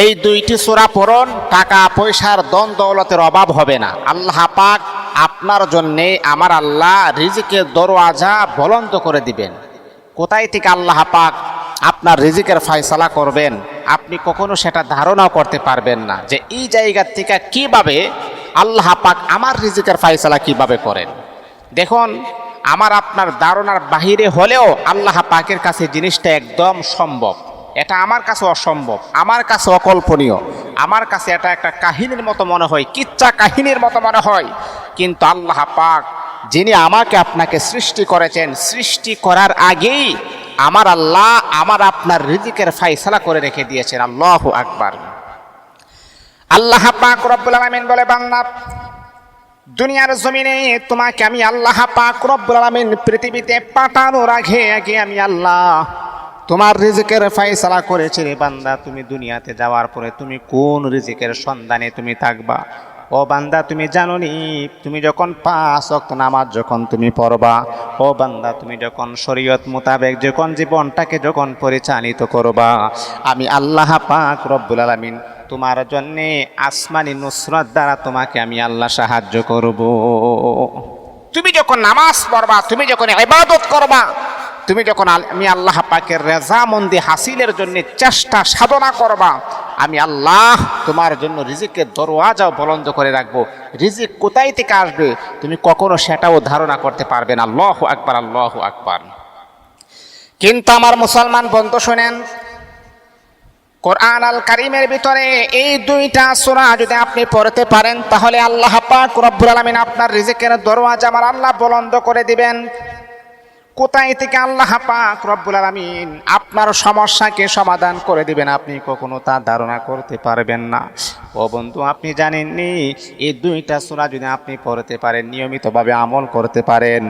এই দুইটি সূরা পড়ুন, টাকা, পয়সার দন দৌলতের অভাব হবে না। আল্লাহ পাক আপনার জন্যে আমার আল্লাহ রিজিকের দরওয়াজা বলন্ত করে দিবেন। কোথায় থেকে আল্লাহ পাক আপনার রিজিকের ফয়সালা করবেন? আপনি কখনো সেটা ধারণাও করতে পারবেন না যে এই জায়গার থেকে কীভাবে আল্লাহ পাক আমার রিজিকের ফয়সালা কীভাবে করেন। দেখুন, আমার আপনার ধারণার বাহিরে হলেও আল্লাহ পাকের কাছে জিনিসটা একদম সম্ভব। এটা আমার কাছে অসম্ভব, আমার কাছে অকল্পনীয়, আমার কাছে এটা একটা কাহিনীর মতো মনে হয়, কিচ্ছা কাহিনীর মতো মনে হয়। কিন্তু আল্লাহ পাক, যিনি আমাকে আপনাকে সৃষ্টি করেছেন, সৃষ্টি করার আগেই আমার আল্লাহ আমার আপনার রিজিকের ফাইসলা করে রেখে দিয়েছেন। আল্লাহ আকবার। আল্লাহ পাক রব্বুল আলামিন বলে বাংলা দুনিয়ার জমিনে তোমাকে আমি আল্লাহ পাক রব্বুল আলামিন পৃথিবীতে পাঠানোর আগে আগে আমি আল্লাহ তোমার রিজিকের ফাইসালা করেছে রে বান্দা, তুমি দুনিয়াতে যাওয়ার পরে তুমি কোন রিজিকের সন্ধানে তুমি থাকবা? ও বান্দা, তুমি জানো নি তুমি যখন পাঁচ অক্ত নামাজ যখন তুমি পড়বা, ও বান্দা, তুমি যখন শরীয়ত মোতাবেক যখন জীবনটাকে যখন পরিচালিত করবা, আমি আল্লাহ পাক রব্বুল আলামিন তোমার জন্যে আসমানি নুসরত দ্বারা তোমাকে আমি আল্লাহ সাহায্য করব। তুমি যখন নামাজ পড়বা, তুমি যখন ইবাদত করবা তুমি যখন আমি আল্লাহ পাকের রেজামন্দি হাসিলের জন্য চেষ্টা সাধনা করবা, আমি আল্লাহ তোমার জন্য রিজিকের দরওয়াজাও বলন্দ করে রাখব। রিজিক কোথায় থেকে আসবে, তুমি কখনো সেটাও ধারণা করতে পারবে না। আল্লাহ আকবার আল্লাহ আকবার। কিন্তু আমার মুসলমান বন্ধু শোনেন কোরআন আল কারিমের ভিতরে এই দুইটা সোনা যদি আপনি পড়তে পারেন, তাহলে আল্লাহ পাক রব্বুল আলামিন আপনার রিজিকের দরওয়াজা আমার আল্লাহ বলন্দ করে দিবেন। কোথায় থেকে আল্লাহ পাক রব্বুল আলামিন আপনার সমস্যাকে সমাধান করে দিবেন আপনি কখনো তা ধারণা করতে পারবেন না। ও বন্ধু, আপনি জানেননি, এই দুইটা সূরা যদি আপনি পড়তে পারেন, নিয়মিতভাবে আমল করতে পারেন,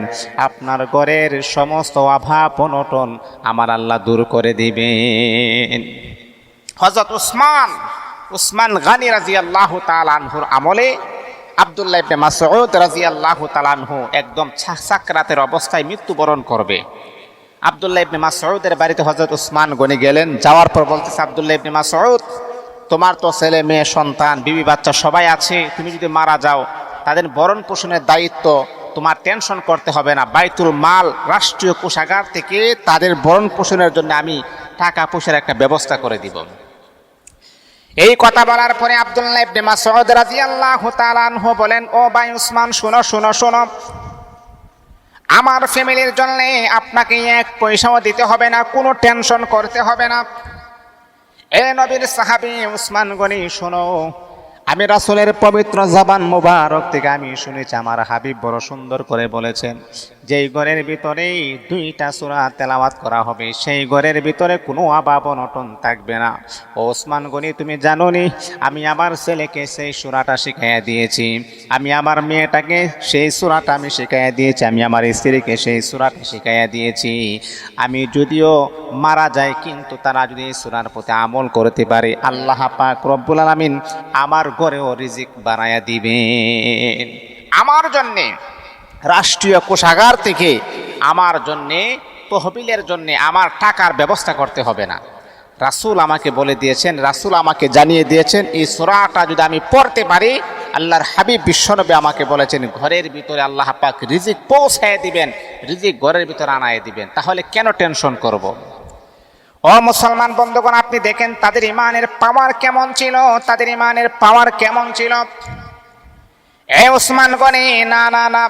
আপনার ঘরের সমস্ত অভাব, অনটন আমার আল্লাহ দূর করে দিবেন। হজরত উসমান উসমান গানি রাজি আল্লাহ তালানহুর আমলে আবদুল্লাহ ইবনে মাসউদ রাজি আল্লাহ তালানহু একদম ছা- সাকরাতের অবস্থায় মৃত্যুবরণ করবে। আবদুল্লাহ ইবনে মাসউদের বাড়িতে হজরত উসমান গনি গেলেন, যাওয়ার পর বলতেছে, আবদুল্লাহ ইবনে মাসউদ, তোমার তো ছেলে, মেয়ে, সন্তান, বিবি, বাচ্চা সবাই আছে, তুমি যদি মারা যাও, তাদের ভরণ পোষণের দায়িত্ব তোমার টেনশন করতে হবে না। বাইতুল মাল, রাষ্ট্রীয় কোষাগার থেকে তাদের ভরণ পোষণের জন্য আমি টাকা পয়সার একটা ব্যবস্থা করে দিব। এই কথা বলার পরে আব্দুল্লাহ ইবনে মাসউদ রাদিয়াল্লাহু তাআলা আনহু বলেন, ও ভাই উসমান, শুনো শুনো শুনো। আমার ফ্যামিলির জন্য আপনাকে এক পয়সাও দিতে হবে না, কোনো টেনশন করতে হবে না। এ নবীর সাহাবী উসমান গনি, শোনো। আমি রাসুলের পবিত্র জবান মোবারক থেকে আমি শুনেছি, আমার হাবিব বড় সুন্দর করে বলেছেন যেই ঘরের ভিতরেই দুইটা সূরা তেলাওয়াত করা হবে, সেই ঘরের ভিতরে কোনো অভাব অনটন থাকবে না। ওসমান গনি, তুমি জানো নি আমি আমার ছেলেকে সেই সূরাটা শিখাইয়া দিয়েছি। আমি আমার মেয়েটাকে সেই সূরাটা আমি শিখাইয়া দিয়েছি, আমি আমার স্ত্রীকে সেই সূরাটা শিখাইয়া দিয়েছি। আমি যদিও মারা যায় কিন্তু তারা যদি এই সূরার প্রতি আমল করতে পারে, আল্লাহ পাক রব্বুল আলামিন আমার ঘরেও রিজিক বানায়া দিবেন। আমার জন্যে রাষ্ট্রীয় কোষাগার থেকে আমার জন্যে, তহবিলের জন্যে আমার টাকার ব্যবস্থা করতে হবে না। রাসূল আমাকে বলে দিয়েছেন, রাসূল আমাকে জানিয়ে দিয়েছেন, এই সূরাটা যদি আমি পড়তে পারি, আল্লাহর হাবিব বিশ্বনবী আমাকে বলেছেন, ঘরের ভিতরে আল্লাহ পাক রিজিক পৌঁছায় দিবেন, রিজিক ঘরের ভিতরে আনায় দিবেন। তাহলে কেন টেনশন করব। ও মুসলমান বন্ধুগণ, আপনি দেখেন তাদের ইমানের পাওয়ার কেমন ছিল, তাদের ইমানের পাওয়ার কেমন ছিল? এ উসমান গনি, না না না।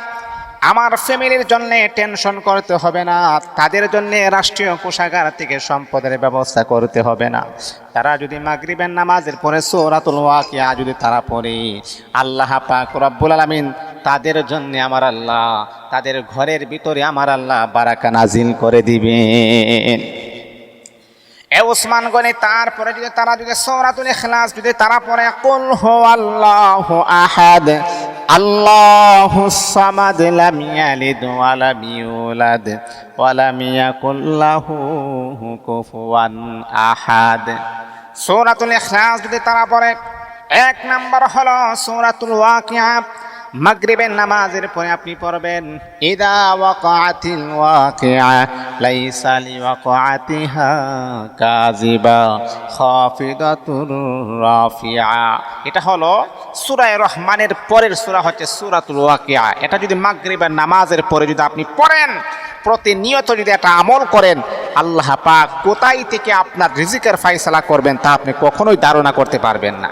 আমার ফ্যামিলির জন্য টেনশন করতে হবে না, তাদের জন্য রাষ্ট্রীয় কোষাগার থেকে সম্পদের ব্যবস্থা করতে হবে না। তারা যদি মাগরিবের নামাজের পরে সূরাতুল ওয়াকিয়া যদি তারা পড়ে, আল্লাহ পাক রব্বুল আলামিন তাদের জন্য আমার আল্লাহ, তাদের ঘরের ভিতরে আমার আল্লাহ বারাকা নাজিল করে দিবেন। এ উসমান গনি তারপরে যদি তারা যদি সৌরাতুল ইখলাস যদি তারা পড়ে, কুল হু আল্লাহ আহাদ। আল্লাহু সামাদ লাম ইয়ালিদ ওয়া লাম ইউলাদ ওয়া লাম ইয়াকুল লাহু কুফুয়ান আহাদ। সৌরাতুল ইখলাস যদি তারা পড়ে, এক নাম্বার হলো সৌরাতুল ওয়াকিয়া। মাগরিবের নামাজের পরে আপনি পড়বেন, ইদা ওয়াকাতিল ওয়াকিআ লাইসা লিওয়াকাতিহা কাযিবা খাফিদাতুর রাফিআ এটা হলো সূরা রহমানের পরের সূরা হচ্ছে সূরাতুল ওয়াকিআ এটা যদি মাগরিবের নামাজের পরে যদি আপনি পড়েন প্রতিনিয়ত যদি একটা আমল করেন আল্লাহ পাক কোথায় থেকে আপনার রিজিকের ফাইসলা করবেন তা আপনি কখনোই ধারণা করতে পারবেন না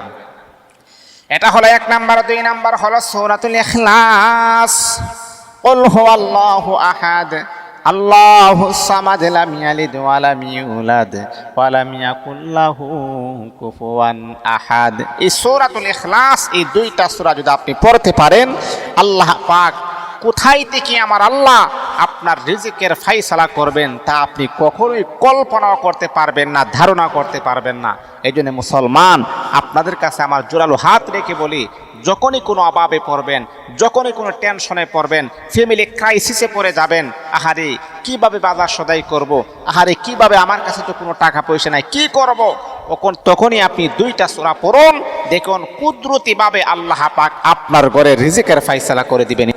এটা হলো এক নাম্বার দুই নাম্বার হলো সূরাতুল ইখলাস قل هو الله আল্লাহ সামাদ লাম ইয়ালিদ ওয়া লাম ইউলাদ ওয়া লাম ইয়াকুল লাহু আহাদ। এই সূরাতুল ইখলাস, এই দুইটা সূরা যদি আপনি পড়তে পারেন, আল্লাহ পাক কোথায় থেকে আমার আল্লাহ আপনার রিজিকের ফাইসালা করবেন, তা আপনি কখনোই কল্পনাও করতে পারবেন না ধারণা করতে পারবেন না এই জন্য মুসলমান, আপনাদের কাছে আমার জোরালো হাত রেখে বলি, যখনই কোনো অভাবে পড়বেন, যখনই কোনো টেনশনে পড়বেন ফ্যামিলি ক্রাইসিসে পড়ে যাবেন, আহারে, কীভাবে বাজার সদাই করব। আহারে, কীভাবে আমার কাছে তো কোনো টাকা পয়সা নাই, কি করব। তখন তখনই আপনি দুইটা সোরা পড়ুন, দেখুন কুদরতিভাবে আল্লাহ পাক আপনার ঘরে রিজিকের ফাইসালা করে দিবেন